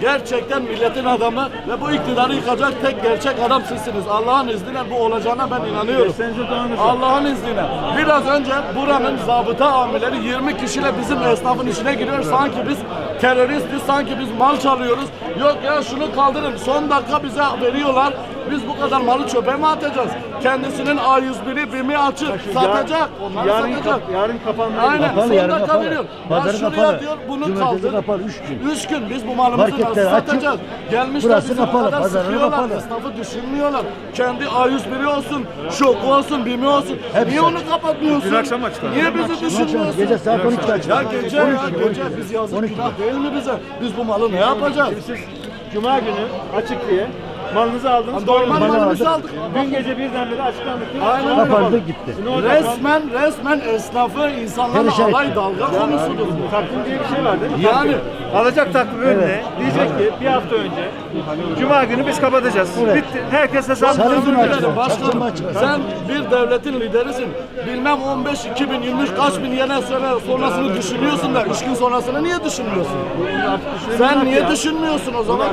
gerçekten milletin adamı ve bu iktidarı yıkacak tek gerçek adam sizsiniz. Allah'ın izniyle bu olacağına ben inanıyorum. Allah'ın izniyle. Biraz önce buranın zabıta amirleri 20 kişiyle bizim esnafın içine giriyor. Sanki biz teröristiz, sanki biz mal çalıyoruz. Yok ya şunu kaldırın. Son dakika bize veriyorlar. Biz bu kadar malı çöpe mi atacağız? Kendisinin A101'i BİM'i açıp satacak. Onları yarın, satacak. kap- yarın kapanma. Aynen. Kapalı, yarın dakika kapalı. Pazarı ya şuraya kapalı. diyor bunu Cumartesi kaldır. kapalı, üç gün. Üç gün biz bu malımızı Marketler nasıl açık. satacağız? Gelmişler Burası bizi bu kapalı, kadar pazarı sıkıyorlar. kapalı. Esnafı düşünmüyorlar. Kendi A101'i olsun, şoku olsun, BİM'i olsun. Hepsi Niye onu kapatmıyorsun? Dün akşam açtılar. Niye bizi Akşam düşünmüyorsun? gece saat 12'de açıldı. Ya gece ya 12'de, gece 12'de. biz yazık 12'de. günah değil mi bize? Biz bu malı ne yapacağız? Cuma günü açık diye malınızı aldınız. Normal malımızı aldık. Dün gece birdenbire açıklandı ki Aynen Cuma öyle. Kapandı gitti. Ne olacak? Resmen resmen esnafı insanlarla Perişan alay etti. dalga konusudur bu. Takvim diye bir şey var değil mi? Yani. Takvim. Alacak takvim önüne. Diyecek ki bir hafta önce Cuma günü biz kapatacağız. Evet. Bitti. Herkes hesabını Sarı açacak. Başkanım sen bir devletin liderisin. Bilmem 15, 2023 kaç bin yene sene sonrasını düşünüyorsun da 3 gün sonrasını niye düşünmüyorsun? Sen niye düşünmüyorsun o zaman?